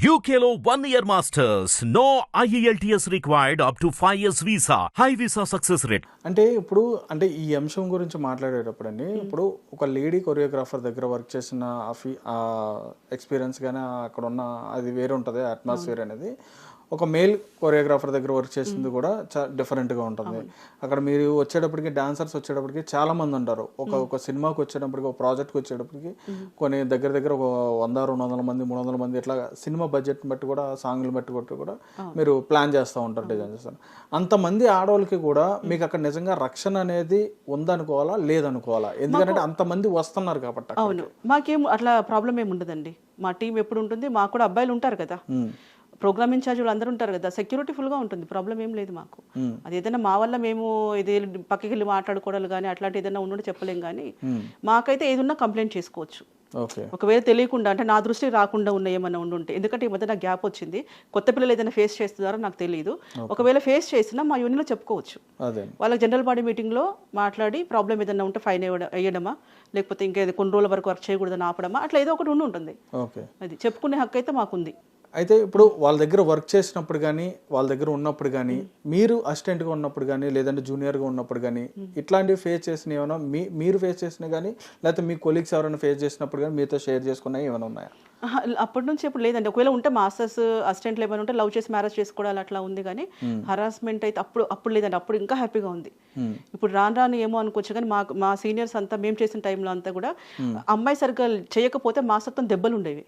One year masters. No E IELTS required up to 5 years visa. High visa success rate. అంటే ఇప్పుడు అంటే ఈ అంశం గురించి మాట్లాడేటప్పుడు అండి ఇప్పుడు ఒక లేడీ కొరియోగ్రాఫర్ దగ్గర వర్క్ చేసిన ఎక్స్పీరియన్స్ కానీ అక్కడ ఉన్న అది వేరే ఉంటుంది అట్మాస్ఫియర్ అనేది ఒక మేల్ కొరియోగ్రాఫర్ దగ్గర వర్క్ చేసింది కూడా చా డిఫరెంట్గా ఉంటుంది. అక్కడ మీరు వచ్చేటప్పటికి డాన్సర్స్ వచ్చేటప్పటికి చాలా మంది ఉంటారు. ఒక ఒక సినిమాకి వచ్చేటప్పటికి ఒక ప్రాజెక్ట్కి వచ్చేటప్పటికి కొన్ని దగ్గర దగ్గర ఒక వంద రెండు వందల మంది మూడు వందల మంది ఇట్లా సినిమా బడ్జెట్ బట్టి కూడా సాంగ్లు బట్టి కొట్టి కూడా మీరు ప్లాన్ చేస్తూ ఉంటారు డిజైన్ చేస్తారు. అంతమంది ఆడవాళ్ళకి కూడా మీకు అక్కడ నిజంగా రక్షణ అనేది ఉందనుకోవాలా లేదనుకోవాలా? ఎందుకంటే అంతమంది వస్తున్నారు కాబట్టి. అవును. మాకేం అట్లా ప్రాబ్లం ఏమి ఉండదండి. మా టీం ఎప్పుడు ఉంటుంది మాకు కూడా అబ్బాయిలు ఉంటారు కదా. ప్రోగ్రామ్ ఇన్ఛార్జ్ వాళ్ళు అందరూ ఉంటారు కదా సెక్యూరిటీ ఫుల్గా ఉంటుంది ప్రాబ్లం ఏం లేదు మాకు. అది ఏదైనా మా వల్ల మేము ఇది పక్కకి వెళ్ళి మాట్లాడుకోవడాలు కానీ అట్లాంటి ఏదైనా ఉండి చెప్పలేం కానీ మాకైతే ఏది ఉన్నా కంప్లైంట్ చేసుకోవచ్చు. ఒకవేళ తెలియకుండా అంటే నా దృష్టికి రాకుండా ఉన్న ఏమైనా ఉండుంటే ఎందుకంటే ఈ మధ్య నాకు గ్యాప్ వచ్చింది కొత్త పిల్లలు ఏదైనా ఫేస్ చేస్తున్నారో నాకు తెలియదు ఒకవేళ ఫేస్ చేసినా మా యూనియన్లో చెప్పుకోవచ్చు. వాళ్ళకి జనరల్ బాడీ మీటింగ్లో మాట్లాడి ప్రాబ్లం ఏదైనా ఉంటే ఫైన్ వేయడమా లేకపోతే ఇంకేదో కొన్ని రోజుల వరకు వర్క్ చేయకూడదని ఆపడమా అట్లా ఏదో ఒకటి ఉండి ఉంటుంది అది చెప్పుకునే హక్కు అయితే మాకుంది. అయితే ఇప్పుడు వాళ్ళ దగ్గర వర్క్ చేసినప్పుడు కానీ వాళ్ళ దగ్గర ఉన్నప్పుడు కానీ మీరు అసిస్టెంట్గా ఉన్నప్పుడు కానీ లేదంటే జూనియర్గా ఉన్నప్పుడు కానీ ఇట్లాంటివి ఫేస్ చేసిన ఏమైనా మీ మీరు ఫేస్ చేసిన కానీ లేకపోతే మీ కొలీగ్స్ ఎవరైనా ఫేస్ చేసినప్పుడు కానీ మీతో షేర్ చేసుకున్నవి ఏమైనా ఉన్నాయా? అప్పటి నుంచి ఇప్పుడు లేదండి. ఒకవేళ ఉంటే మాస్టర్స్ అసిస్టెంట్లు ఏమైనా ఉంటే లవ్ చేసి మ్యారేజ్ చేసుకోవడాలు అట్లా ఉంది కానీ హరాస్మెంట్ అయితే అప్పుడు అప్పుడు లేదండి. అప్పుడు ఇంకా హ్యాపీగా ఉంది. ఇప్పుడు రాను రాను ఏమో అనుకోవచ్చు కానీ మా మా సీనియర్స్ అంతా మేము చేసిన టైంలో అంతా కూడా అమ్మాయి సరిగ్గా చేయకపోతే మాస్టర్తో దెబ్బలు ఉండేవి.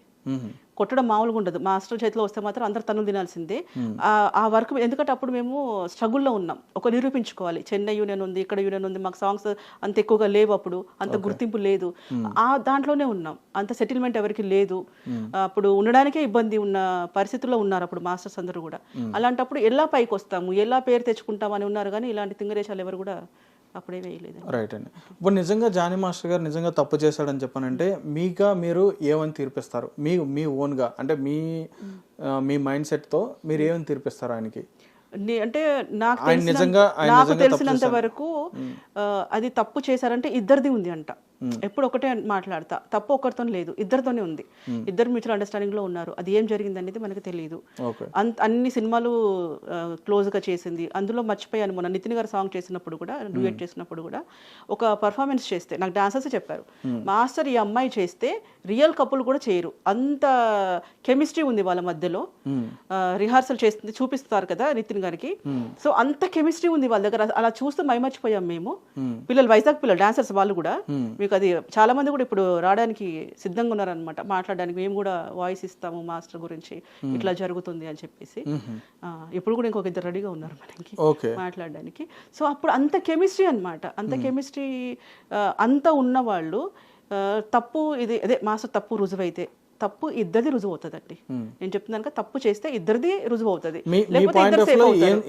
కొట్టడం మామూలుగా ఉండదు. మాస్టర్ చేతిలో వస్తే మాత్రం అందరు తను తినాల్సిందే. ఆ- ఆ వర్క్ ఎందుకంటే అప్పుడు మేము స్ట్రగుల్లో ఉన్నాం. ఒక నిరూపించుకోవాలి. చెన్నై యూనియన్ ఉంది ఇక్కడ యూనియన్ ఉంది మాకు సాంగ్స్ అంత ఎక్కువగా లేవు అప్పుడు. అంత గుర్తింపు లేదు. ఆ దాంట్లోనే ఉన్నాం. అంత సెటిల్మెంట్ ఎవరికి లేదు. అప్పుడు ఉండడానికే ఇబ్బంది ఉన్న పరిస్థితుల్లో ఉన్నారు అప్పుడు మాస్టర్స్ అందరూ కూడా. అలాంటప్పుడు ఎలా పైకి వస్తాము? ఎలా పేరు తెచ్చుకుంటామని ఉన్నారు కానీ ఇలాంటి తింగరేషాలు ఎవరు కూడా అప్పుడే వేయలేదు రైట్ అండి. ఇప్పుడు నిజంగా జానీ మాస్టర్ గారు నిజంగా తప్పు చేశాడని చెప్పానంటే మీగా మీరు ఏమని తీర్పిస్తారు? మీ మీ ఓన్గా అంటే మీ మీ మైండ్ సెట్తో మీరు ఏమని తీర్పిస్తారు ఆయనకి? అంటే నాకు నిజంగా- నాకు తెలిసినంత. వరకు ఆ, అది తప్పు చేశారంటే ఇద్దరిది ఉంది అంట. ఎప్పుడు ఒకటే మాట్లాడతా. తప్పు ఒకరితో లేదు. ఇద్దరితోనే ఉంది. ఇద్దరు మ్యూచువల్ అండర్స్టాండింగ్లో ఉన్నారు. అది ఏం జరిగింది అనేది మనకు తెలియదు అన్ని సినిమాలు క్లోజ్గా చేసింది. అందులో మర్చిపోయాను. మొన్న నితిన్ గారు సాంగ్ చేసినప్పుడు కూడా డూయట్ చేసినప్పుడు కూడా ఒక పర్ఫార్మెన్స్ చేస్తే నాకు డాన్సర్స్ చెప్పారు. మాస్టర్ ఈ అమ్మాయి చేస్తే రియల్ కపుల్ కూడా చేయరు. అంత కెమిస్ట్రీ ఉంది వాళ్ళ మధ్యలో. రిహార్సల్ చేస్తుంది చూపిస్తారు కదా నితిన్ గారికి. సో అంత కెమిస్ట్రీ ఉంది వాళ్ళ దగ్గర. అలా చూస్తే మైమర్చిపోయాం మేము. పిల్లలు వైజాగ్ పిల్లలు డాన్సర్స్ వాళ్ళు కూడా మీకు అది చాలా మంది కూడా ఇప్పుడు రావడానికి సిద్ధంగా ఉన్నారనమాట మాట్లాడడానికి మేము కూడా వాయిస్ ఇస్తాము మాస్టర్ గురించి. ఇట్లా జరుగుతుంది అని చెప్పేసి. ఇప్పుడు కూడా ఇంకొక ఇద్దరు రెడీగా ఉన్నారు మనకి మాట్లాడడానికి. సో అప్పుడు అంత కెమిస్ట్రీ అన్నమాట. అంత కెమిస్ట్రీ అంత ఉన్న వాళ్ళు ఆ, తప్పు ఇది అదే మాస్టర్ తప్పు రుజువైతే తప్పు ఇద్దరిది రుజువు అవుతుందండి నేను చెప్తున్నాను కదా తప్పు చేస్తే ఇద్దరిది రుజువు అవుతుంది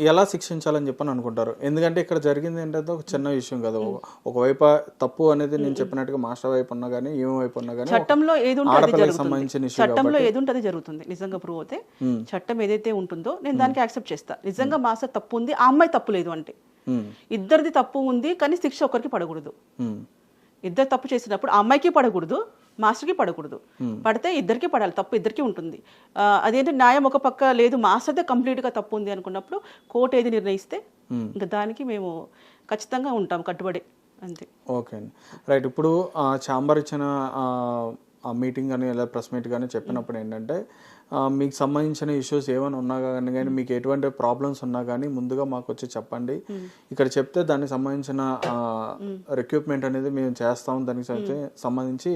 ఎలా శిక్షించాలని చెప్పని అనుకుంటారు? ఎందుకంటే ఇక్కడ జరిగింది ఏంటంటే ఒక చిన్న విషయం కదా. ఒక- ఒకవైపు తప్పు అనేది నేను చెప్పినట్టుగా మాస్టర్ వైపు ఉన్నా కానీ ఏమి వైపు ఉన్నా కానీ చట్టంలో ఏది సంబంధించిన చట్టంలో ఏది ఉంటే అది జరుగుతుంది. నిజంగా ప్రూవ్ అవుతే చట్టం ఏదైతే ఉంటుందో నేను దానికి యాక్సెప్ట్ చేస్తా. నిజంగా మాస్టర్ తప్పు ఉంది ఆ అమ్మాయి తప్పు లేదు అంటే. ఇద్దరిది తప్పు ఉంది కానీ శిక్ష ఒకరికి పడకూడదు. ఇద్దరు తప్పు చేసినప్పుడు ఆ అమ్మాయికి పడకూడదు మాస్టర్కి పడకూడదు. పడితే ఇద్దరికి పడాలి తప్పు ఇద్దరికి ఉంటుంది. అదేంటి న్యాయం ఒక పక్క లేదు మాస్టర్దే కంప్లీట్గా తప్పు ఉంది అనుకున్నప్పుడు కోర్టు ఏది నిర్ణయిస్తే ఇంకా దానికి మేము ఖచ్చితంగా ఉంటాం కట్టుబడి అంతే. ఓకే అండి. రైట్ ఇప్పుడు ఛాంబర్ ఇచ్చిన మీటింగ్ కానీ లేదా ప్రెస్ మీట్ కానీ చెప్పినప్పుడు ఏంటంటే మీకు సంబంధించిన ఇష్యూస్ ఏమైనా ఉన్నా కానీ కానీ మీకు ఎటువంటి ప్రాబ్లమ్స్ ఉన్నా కానీ ముందుగా మాకు వచ్చి చెప్పండి. ఇక్కడ చెప్తే దానికి సంబంధించిన రిక్రూట్మెంట్ అనేది మేము చేస్తాం. దానికి సంబంధించి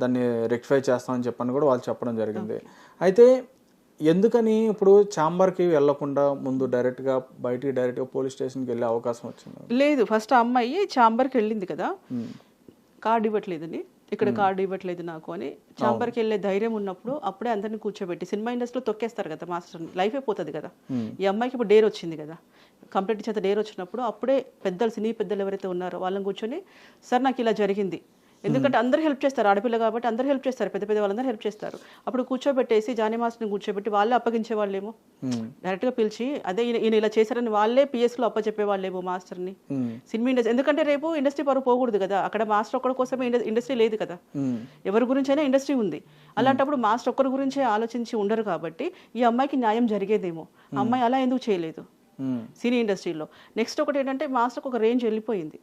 దాన్ని రెక్టిఫై చేస్తామని చెప్పని కూడా వాళ్ళు చెప్పడం జరిగింది. అయితే ఎందుకని ఇప్పుడు ఛాంబర్కి వెళ్ళకుండా ముందు డైరెక్ట్గా బయటికి డైరెక్ట్గా పోలీస్ స్టేషన్కి వెళ్ళే అవకాశం వచ్చింది? లేదు. ఫస్ట్ ఆ అమ్మాయి చాంబర్కి వెళ్ళింది కదా. కార్డు ఇవ్వట్లేదని ఇక్కడ కార్డు ఇవ్వట్లేదు నాకు అని. చాంబర్కి వెళ్ళే ధైర్యం ఉన్నప్పుడు అప్పుడే అందరిని కూర్చోబెట్టి సినిమా ఇండస్ట్రీలో తొక్కేస్తారు కదా మాస్టర్. లైఫ్ అయిపోతుంది కదా. ఈ అమ్మాయికి ఇప్పుడు డేర్ వచ్చింది కదా. కంప్లీట్ చేత డేర్ వచ్చినప్పుడు అప్పుడే పెద్దలు సినీ పెద్దలు ఎవరైతే ఉన్నారో వాళ్ళని కూర్చొని సార్ నాకు ఇలా జరిగింది. ఎందుకంటే అందరూ హెల్ప్ చేస్తారు ఆడపిల్ల కాబట్టి అందరూ హెల్ప్ చేస్తారు పెద్ద పెద్ద వాళ్ళందరూ హెల్ప్ చేస్తారు. అప్పుడు కూర్చోబెట్టేసి జానీ మాస్టర్ని కూర్చోబెట్టి వాళ్ళే అప్పగించే వాళ్ళేమో. డైరెక్ట్గా పిలిచి అదే ఈయన ఇలా చేశారని వాళ్ళే పిఎస్లో అప్పచెప్పే వాళ్ళేమో మాస్టర్ని. సినిమా ఇండస్ట్రీ ఎందుకంటే రేపు ఇండస్ట్రీ పరువు పోకూడదు కదా అక్కడ మాస్టర్ ఒక్కడి కోసమే ఇండ- ఇండస్ట్రీ లేదు కదా. ఎవరి గురించైనా ఇండస్ట్రీ ఉంది. అలాంటప్పుడు మాస్టర్ ఒక్కరి గురించే ఆలోచించి ఉండరు కాబట్టి ఈ అమ్మాయికి న్యాయం జరిగేదేమో. అమ్మాయి అలా ఎందుకు చేయలేదు? సినీ ఇండస్ట్రీలో. నెక్స్ట్ ఒకటి ఏంటంటే మాస్టర్కి ఒక రేంజ్ వెళ్ళిపోయింది.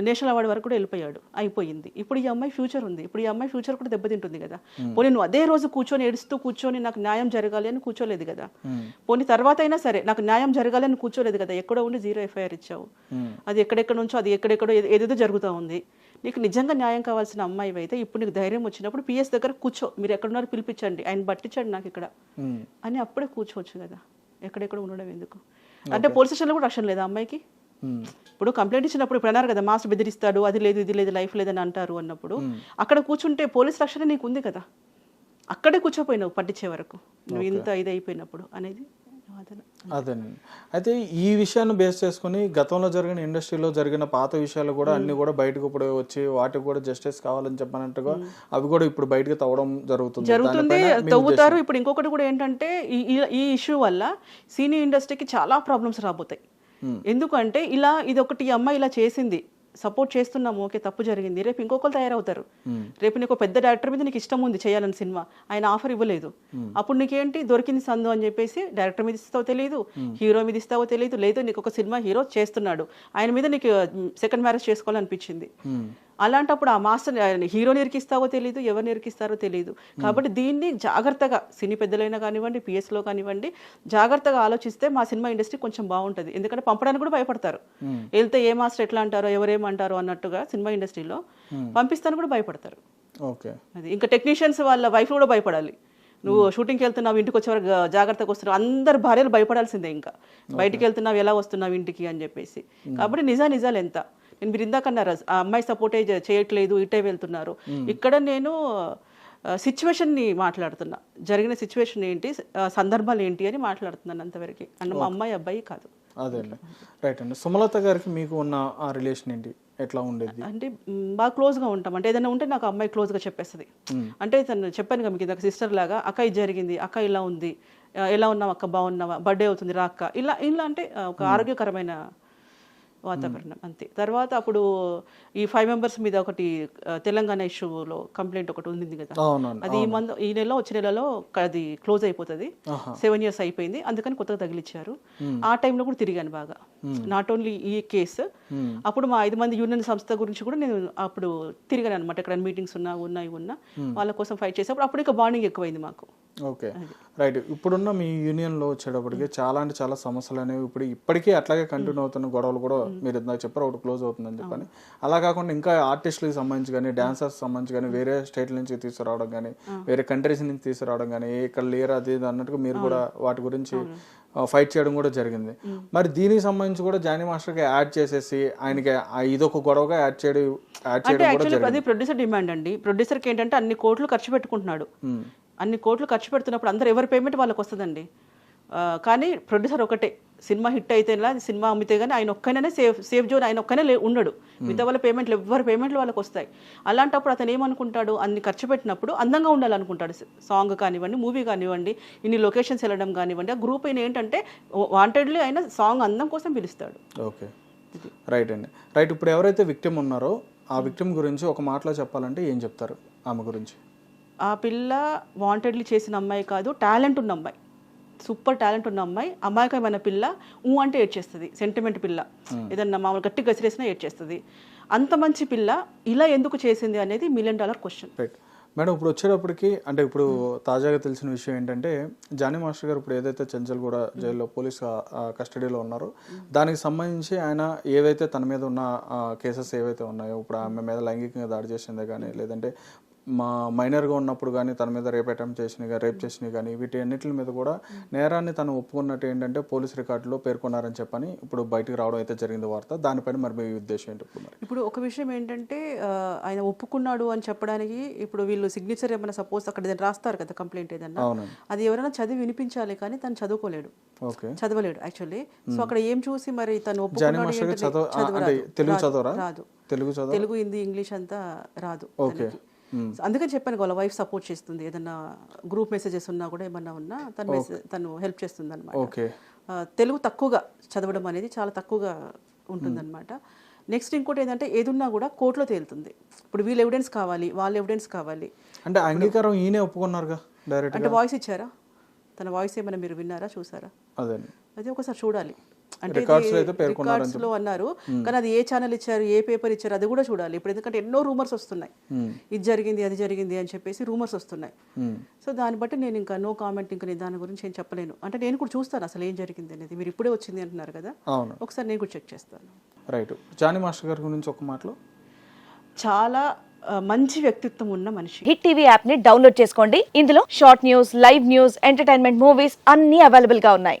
నేషనల్ అవార్డు వరకు కూడా వెళ్ళిపోయాడు. అయిపోయింది. ఇప్పుడు ఈ అమ్మాయి ఫ్యూచర్ ఉంది. ఇప్పుడు ఈ అమ్మాయి ఫ్యూచర్ కూడా దెబ్బతింటుంది కదా. పోనీ నువ్వు అదే రోజు కూర్చొని ఏడుస్తూ కూర్చొని నాకు న్యాయం జరగాలి అని కూర్చోలేదు కదా. పోనీ తర్వాత అయినా సరే నాకు న్యాయం జరగాలి అని కూర్చోలేదు కదా. ఎక్కడో ఉండి జీరో ఎఫ్ఐఆర్ ఇచ్చావు. అది ఎక్కడెక్కడ నుంచో అది ఎక్కడెక్కడో ఏదో- ఏదేదో జరుగుతూ ఉంది. నీకు నిజంగా న్యాయం కావాల్సిన అమ్మాయి అయితే ఇప్పుడు నీకు ధైర్యం వచ్చినప్పుడు పిఎస్ దగ్గర కూర్చో. మీరు ఎక్కడున్నారు పిలిపించండి. ఆయన పట్టించండి నాకు ఇక్కడ. అని అప్పుడే కూర్చోవచ్చు కదా. ఎక్కడెక్కడ ఉండడం ఎందుకు? అంటే పోలీస్ స్టేషన్లో కూడా రక్షణ లేదా అమ్మాయికి? ఇప్పుడు కంప్లైంట్ ఇచ్చినప్పుడు ఇప్పుడు అన్నారు కదా మాస్టర్ బెదిరిస్తాడు అది లేదు ఇది లేదు లైఫ్ లేదని అంటారు అన్నప్పుడు అక్కడ కూర్చుంటే పోలీస్ రక్షణ నీకు ఉంది కదా. అక్కడే కూర్చోపోయినావు పట్టించే వరకు నువ్వు ఇంత ఇది అయిపోయినప్పుడు అనేది అదేనండి అయితే ఈ విషయాన్ని బేస్ చేసుకుని గతంలో జరిగిన ఇండస్ట్రీలో జరిగిన పాత విషయాలు కూడా అన్ని కూడా బయటకు ఇప్పుడు వచ్చి వాటికి కూడా జస్టిస్ కావాలని చెప్పినట్టుగా అవి కూడా ఇప్పుడు బయటకు తవ్వడం జరుగుతుంది. జరుగుతుంది తవ్వుతారు. ఇప్పుడు ఇంకొకటి కూడా ఏంటంటే ఈ ఇష్యూ వల్ల సినీ ఇండస్ట్రీకి చాలా ప్రాబ్లమ్స్ రాబోతాయి. ఎందుకంటే ఇలా ఇది ఒకటి ఈ అమ్మాయి ఇలా చేసింది. సపోర్ట్ చేస్తున్నాము ఓకే తప్పు జరిగింది. రేపు ఇంకొకరు తయారవుతారు. రేపు నీకు పెద్ద డైరెక్టర్ మీద నీకు ఇష్టం ఉంది చేయాలని సినిమా. ఆయన ఆఫర్ ఇవ్వలేదు. అప్పుడు నీకేంటి? దొరికింది సందు అని చెప్పేసి డైరెక్టర్ మీద ఇస్తావో తెలియదు హీరో మీద ఇస్తావో తెలియదు లేదు నీకు ఒక సినిమా హీరో చేస్తున్నాడు. ఆయన మీద నీకు సెకండ్ మ్యారేజ్ చేసుకోవాలనిపించింది. అలాంటప్పుడు ఆ మాస్టర్ హీరోని ఇరికిస్తావో తెలియదు ఎవరిని ఇరికిస్తారో తెలియదు కాబట్టి దీన్ని జాగ్రత్తగా సినీ పెద్దలైనా కానివ్వండి పిఎస్లో కానివ్వండి జాగ్రత్తగా ఆలోచిస్తే మా సినిమా ఇండస్ట్రీ కొంచెం బాగుంటుంది. ఎందుకంటే పంపడానికి కూడా భయపడతారు. వెళ్తే ఏ మాస్టర్ ఎట్లా అంటారో ఎవరేమంటారో అన్నట్టుగా సినిమా ఇండస్ట్రీలో పంపిస్తాను కూడా భయపడతారు. ఓకే. అది ఇంకా టెక్నీషియన్స్ వాళ్ళ వైఫ్ కూడా భయపడాలి. నువ్వు షూటింగ్కి వెళ్తున్నావు ఇంటికి వచ్చేవారు జాగ్రత్తగా వస్తున్నావు అందరు భార్యలు భయపడాల్సిందే ఇంకా. బయటికి వెళ్తున్నావు ఎలా వస్తున్నావు ఇంటికి అని చెప్పేసి. కాబట్టి నిజా నిజాలు ఎంత? మీరు ఇందాక అన్నారు ఆ అమ్మాయి సపోర్టే చే- చేయట్లేదు ఇటే వెళ్తున్నారు. ఇక్కడ నేను సిచ్యువేషన్ని మాట్లాడుతున్నా. జరిగిన సిచ్యువేషన్ ఏంటి సందర్భాలు ఏంటి అని మాట్లాడుతున్నాను అంతవరకు. అంటే మా అమ్మాయి అబ్బాయి కాదు. అదే అండి. రైట్ అండి. సుమలత గారికి మీకు ఉన్న ఆ రిలేషన్ ఏంటి? ఎట్లా ఉండేది? అంటే బాగా క్లోజ్గా ఉంటాం. అంటే ఏదైనా ఉంటే నాకు అమ్మాయి క్లోజ్గా చెప్పేస్తుంది. అంటే తను చెప్పాను కదా మీకు ఇందాక సిస్టర్ లాగా అక్క ఇది జరిగింది. అక్క ఇలా ఉంది. ఎలా ఉన్నావు అక్క? బాగున్నావా? బర్త్డే అవుతుంది. రా అక్క. ఇలా ఇలా అంటే ఒక ఆరోగ్యకరమైన వాతావరణం అంతే. తర్వాత అప్పుడు ఈ ఫైవ్ మెంబర్స్ మీద ఒకటి తెలంగాణ ఇష్యూలో కంప్లైంట్ ఒకటి ఉంది కదా. అది ఈ మంత్ ఈ నెలలో వచ్చే నెలలో అది క్లోజ్ అయిపోతుంది. సెవెన్ ఇయర్స్ అయిపోయింది. అందుకని కొత్తగా తగిలిచ్చారు. ఆ టైంలో కూడా తిరిగాను బాగా. నాట్ ఓన్లీ ఈ కేసు అప్పుడు మా ఐదు మంది యూనియన్ సంస్థ గురించి కూడా నేను అప్పుడు తిరిగాను అనమాట ఎక్కడ మీటింగ్స్ ఉన్నా ఉన్నాయి ఉన్నా వాళ్ళ కోసం ఫైట్ చేసేప్పుడు అప్పుడు ఇక బాండింగ్ ఎక్కువైంది మాకు. ఓకే. రైట్. ఇప్పుడున్న మీ యూనియన్లో వచ్చేటప్పటికి చాలా అంటే చాలా సమస్యలు అనేవి ఇప్పుడు ఇప్పటికీ అట్లాగే కంటిన్యూ అవుతున్న గొడవలు కూడా మీరు ఇందాక చెప్పారు ఒకటి క్లోజ్ అవుతుందని చెప్పని. అలా కాకుండా ఇంకా ఆర్టిస్టులకు సంబంధించి కానీ డాన్సర్స్ సంబంధించి కానీ వేరే స్టేట్ నుంచి తీసుకురావడం కానీ వేరే కంట్రీస్ నుంచి తీసుకురావడం కానీ ఇక్కడ లేరు అది అన్నట్టుగా మీరు కూడా వాటి గురించి ఫైట్ చేయడం కూడా జరిగింది. మరి దీనికి సంబంధించి కూడా జానీ మాస్టర్కి యాడ్ చేసేసి ఆయనకి ఇదొక గొడవగా యాడ్ చేయడం యాడ్ చేయడం అది ప్రొడ్యూసర్ డిమాండ్ అండి. ప్రొడ్యూసర్కి ఏంటంటే అన్ని కోట్లు ఖర్చు పెట్టుకుంటున్నాడు. అన్ని కోట్లు ఖర్చు పెడుతున్నప్పుడు అందరు ఎవరి పేమెంట్ వాళ్ళకి వస్తుందండి కానీ ప్రొడ్యూసర్ ఒకటే సినిమా హిట్ అయితే సినిమా అమ్మితే కానీ ఆయన ఒక్కనే సేఫ్ సేఫ్ జోన్ ఆయన ఒక్కనే లే- ఉండడు. మిగతా వాళ్ళ పేమెంట్లు ఎవరి పేమెంట్లు వాళ్ళకి వస్తాయి అలాంటప్పుడు అతను ఏమనుకుంటాడు? అన్ని ఖర్చు పెట్టినప్పుడు అందంగా ఉండాలనుకుంటాడు. సాంగ్ కానివ్వండి మూవీ కానివ్వండి ఇన్ని లొకేషన్స్ వెళ్ళడం కానివ్వండి ఆ గ్రూప్ అయిన ఏంటంటే వాంటెడ్లీ ఆయన సాంగ్ అందం కోసం పిలుస్తాడు. ఓకే. రైట్ అండి. రైట్ ఇప్పుడు ఎవరైతే విక్టిమ్ ఉన్నారో ఆ విక్టిమ్ గురించి ఒక మాటలో చెప్పాలంటే ఏం చెప్తారు? ఆమె గురించి. ఆ పిల్ల వాంటెడ్లీ చేసిన అమ్మాయి కాదు టాలెంట్ ఉన్న అమ్మాయి. సూపర్ టాలెంట్ ఉన్న అమ్మాయి అమాయకమైన పిల్ల ఊ అంటే ఏడ్చేస్తుంది సెంటిమెంట్ పిల్ల. ఏదన్నా మామూలు గట్టి గసిరేసినా ఏడ్చేస్తుంది. అంత మంచి పిల్ల ఇలా ఎందుకు చేసింది అనేది million dollar question right madam ఇప్పుడు వచ్చేటప్పటికి అంటే ఇప్పుడు తాజాగా తెలిసిన విషయం ఏంటంటే జానీ మాస్టర్ గారు ఇప్పుడు ఏదైతే చెంచల్ కూడా జైల్లో పోలీస్ కస్టడీలో ఉన్నారో దానికి సంబంధించి ఆయన ఏవైతే తన మీద ఉన్న కేసెస్ ఏవైతే ఉన్నాయో ఇప్పుడు ఆమె మీద లైంగికంగా దాడి చేసిందే కానీ లేదంటే మా మైనర్గా ఉన్నప్పుడు కానీ తన మీద రేప్ అటెంప్ట్ చేసినవి కానీ రేప్ చేసినవి కానీ వీటి అన్నిటి మీద కూడా నేరాన్ని తను ఒప్పుకున్నట్టు ఏంటంటే పోలీస్ రికార్డులో పేర్కొన్నారని చెప్పని ఇప్పుడు బయటికి రావడం అయితే జరిగింది వార్త. దానిపైన మరి మీ ఉద్దేశం ఏంటి ఇప్పుడు ఒక విషయం ఏంటంటే ఆయన ఒప్పుకున్నాడు అని చెప్పడానికి ఇప్పుడు వీళ్ళు సిగ్నేచర్ ఏమైనా సపోజ్ అక్కడ రాస్తారు కదా కంప్లైంట్ ఏదన్నా అది ఎవరైనా చదివి వినిపించాలి కానీ తను చదువుకోలేడు. ఓకే. చదవలేడు యాక్చువల్లీ. సో అక్కడ ఏం చూసి మరి తను ఒప్పుకున్నాడు. తెలుగు రాదు. తెలుగు చదువు తెలుగు హిందీ ఇంగ్లీష్ అంతా రాదు ఓకే. అందుకని చెప్పాను వాళ్ళ వైఫ్ సపోర్ట్ చేస్తుంది. ఏదన్నా గ్రూప్ మెసేజెస్ ఉన్నా కూడా ఏమన్నా ఉన్నా తను తను హెల్ప్ చేస్తుంది అనమాట తెలుగు తక్కువగా చదవడం అనేది చాలా తక్కువగా ఉంటుందన్నమాట. నెక్స్ట్ ఇంకోటి ఏంటంటే ఏదున్నా కూడా కోర్టులో తేలుతుంది. ఇప్పుడు వీళ్ళు ఎవిడెన్స్ కావాలి వాళ్ళ ఎవిడెన్స్ కావాలి. అంటే అంగీకారం ఈయనే ఒప్పుకున్నారుగా డైరెక్ట్ అంటే వాయిస్ ఇచ్చారా? తన వాయిస్ ఏమైనా మీరు విన్నారా చూసారా? అదే అది ఒకసారి చూడాలి. అంటే రికార్డ్స్లో అన్నారు. కానీ అది ఏ ఛానల్ ఇచ్చారు ఏ పేపర్ ఇచ్చారు అది కూడా చూడాలి. ఇప్పుడు ఎందుకంటే ఎన్నో రూమర్స్ వస్తున్నాయి. ఇది జరిగింది అది జరిగింది అని చెప్పేసి రూమర్స్ వస్తున్నాయి. సో దాన్ని బట్టి నేను ఇంకా నో కామెంట్ ఇంకా నేను దాని గురించి ఏం చెప్పలేను. అంటే నేను కూడా చూస్తాను అసలు ఏం జరిగింది అనేది. మీరు ఇప్పుడే వచ్చింది అంటున్నారు కదా? ఒకసారి నేను కూడా చెక్ చేస్తాను. రైట్ జానీ మాస్టర్ గారి గురించి ఒక మాటలో? చాలా మంచి వ్యక్తిత్వం ఉన్న మనిషి. హిట్ టీవీ యాప్ని డౌన్లోడ్ చేసుకోండి. ఇందులో short news live news entertainment movies అన్ని అవైలబుల్గా ఉన్నాయి.